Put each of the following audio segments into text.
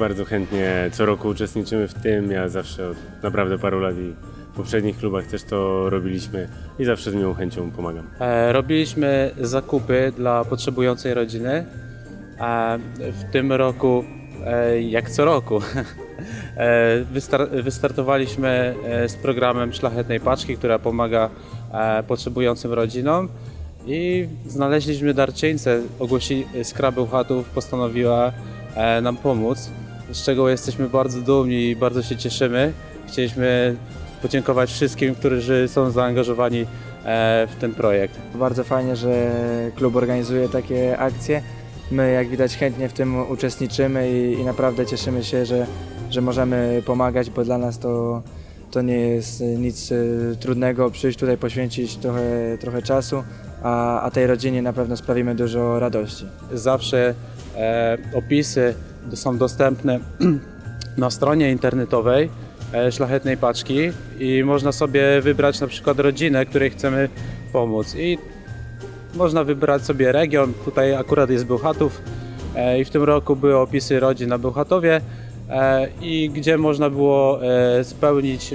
bardzo chętnie co roku uczestniczymy w tym. Ja zawsze od naprawdę paru lat i w poprzednich klubach też to robiliśmy i zawsze z miłą chęcią pomagam. E, Robiliśmy zakupy dla potrzebującej rodziny. A w tym roku, e, jak co roku, e, wystar- wystartowaliśmy z programem Szlachetnej Paczki, która pomaga potrzebującym rodzinom. I znaleźliśmy darczyńcę. Ogłosi Skra Bełchatów postanowiła nam pomóc, z czego jesteśmy bardzo dumni i bardzo się cieszymy. Chcieliśmy podziękować wszystkim, którzy są zaangażowani e, w ten projekt. Bardzo fajnie, że klub organizuje takie akcje. My, jak widać, chętnie w tym uczestniczymy i, i naprawdę cieszymy się, że, że możemy pomagać, bo dla nas to, to nie jest nic y, trudnego przyjść tutaj, poświęcić trochę, trochę czasu, a, a tej rodzinie na pewno sprawimy dużo radości. Zawsze e, opisy są dostępne na stronie internetowej e, Szlachetnej Paczki i można sobie wybrać na przykład rodzinę, której chcemy pomóc. I można wybrać sobie region, tutaj akurat jest Bełchatów e, i w tym roku były opisy rodzin na Bełchatowie e, i gdzie można było spełnić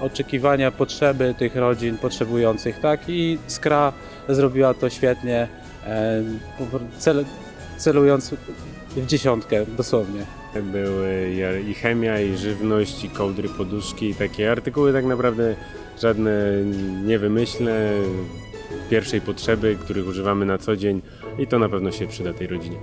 oczekiwania, potrzeby tych rodzin potrzebujących, tak? I Skra zrobiła to świetnie, celując w dziesiątkę dosłownie. Były i- chemia, i żywność, i kołdry, poduszki, i takie artykuły tak naprawdę żadne niewymyślne, pierwszej potrzeby, których używamy na co dzień i to na pewno się przyda tej rodzinie.